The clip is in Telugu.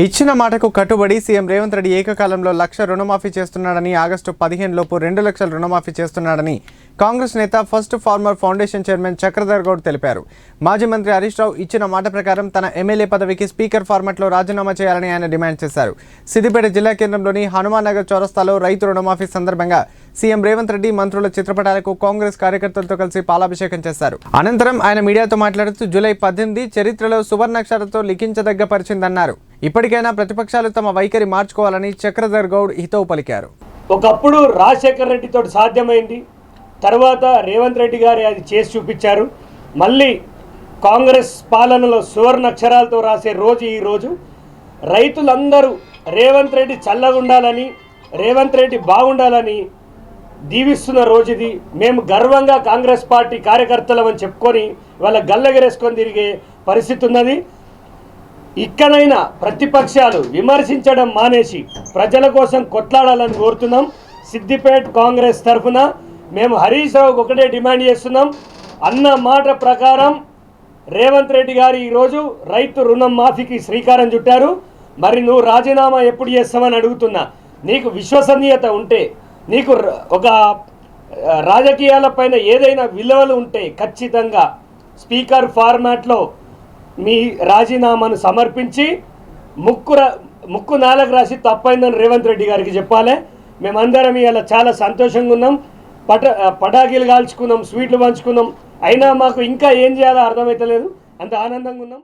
ఇచ్చిన మాటకు కట్టుబడి సీఎం రేవంత్ రెడ్డి ఏకకాలంలో లక్ష రుణమాఫీ చేస్తున్నాడని ఆగస్టు పదిహేను లోపు రెండు లక్షల రుణమాఫీ చేస్తున్నాడని కాంగ్రెస్ నేత first farmer foundation chairman Chakradhar Goud తెలిపారు. మాజీ మంత్రి హరీష్ రావు ఇచ్చిన మాట ప్రకారం తన ఎమ్మెల్యే పదవికి స్పీకర్ ఫార్మాట్లో రాజీనామా చేయాలని ఆయన డిమాండ్ చేశారు. సిద్దిపేట జిల్లా కేంద్రంలోని హనుమాన్ నగర్ చౌరస్తాలో రైతు రుణమాఫీ సందర్భంగా సీఎం రేవంత్ రెడ్డి మంత్రుల చిత్రపటాలకు కాంగ్రెస్ కార్యకర్తలతో కలిసి పాలాభిషేకం చేశారు. అనంతరం ఆయన మీడియాతో మాట్లాడుతూ జూలై పద్దెనిమిది చరిత్రలో సువర్ణాక్షరాలతో లిఖించదగ్గ పరిచిందన్నారు ఇప్పటికైనా ప్రతిపక్షాలు తమ వైఖరి మార్చుకోవాలని చక్రధర్ గౌడ్ హితవు పలికారు. ఒకప్పుడు రాజశేఖర్ రెడ్డితో సాధ్యమైంది. తర్వాత రేవంత్ రెడ్డి గారు అది చేసి చూపించారు. మళ్ళీ కాంగ్రెస్ పాలనలో సువర్ణ అక్షరాలతో రాసే రోజు ఈ రోజు. రైతులందరూ రేవంత్ రెడ్డి చల్లగా ఉండాలని రేవంత్ రెడ్డి బాగుండాలని దీవిస్తున్న రోజు ఇది. మేము గర్వంగా కాంగ్రెస్ పార్టీ కార్యకర్తలమని చెప్పుకొని వాళ్ళ గల్లెగరేసుకొని తిరిగే పరిస్థితి ఉన్నది. ఇక్కడైనా ప్రతిపక్షాలు విమర్శించడం మానేసి ప్రజల కోసం కొట్లాడాలని కోరుతున్నాం. సిద్దిపేట్ కాంగ్రెస్ తరఫున మేము హరీష్ రావుకు ఒకటే డిమాండ్ చేస్తున్నాం. అన్న మాట ప్రకారం రేవంత్ రెడ్డి గారు ఈరోజు రైతు రుణం మాఫీకి శ్రీకారం చుట్టారు. మరి నువ్వు రాజీనామా ఎప్పుడు చేస్తామని అడుగుతున్నా. నీకు విశ్వసనీయత ఉంటే నీకు ఒక రాజకీయాలపైన ఏదైనా విలువలు ఉంటే ఖచ్చితంగా స్పీకర్ ఫార్మాట్లో మీ రాజీనామాను సమర్పించి ముక్కు రా- ముక్కు నాలుగు రాసి తప్పైందని రేవంత్ రెడ్డి గారికి చెప్పాలి. మేమందరం ఇలా చాలా సంతోషంగా ఉన్నాం. పట పటాకీలు కాల్చుకున్నాం స్వీట్లు పంచుకున్నాం. అయినా మాకు ఇంకా ఏం చేయాలో అర్థమవుతలేదు అంత ఆనందంగా ఉన్నాం.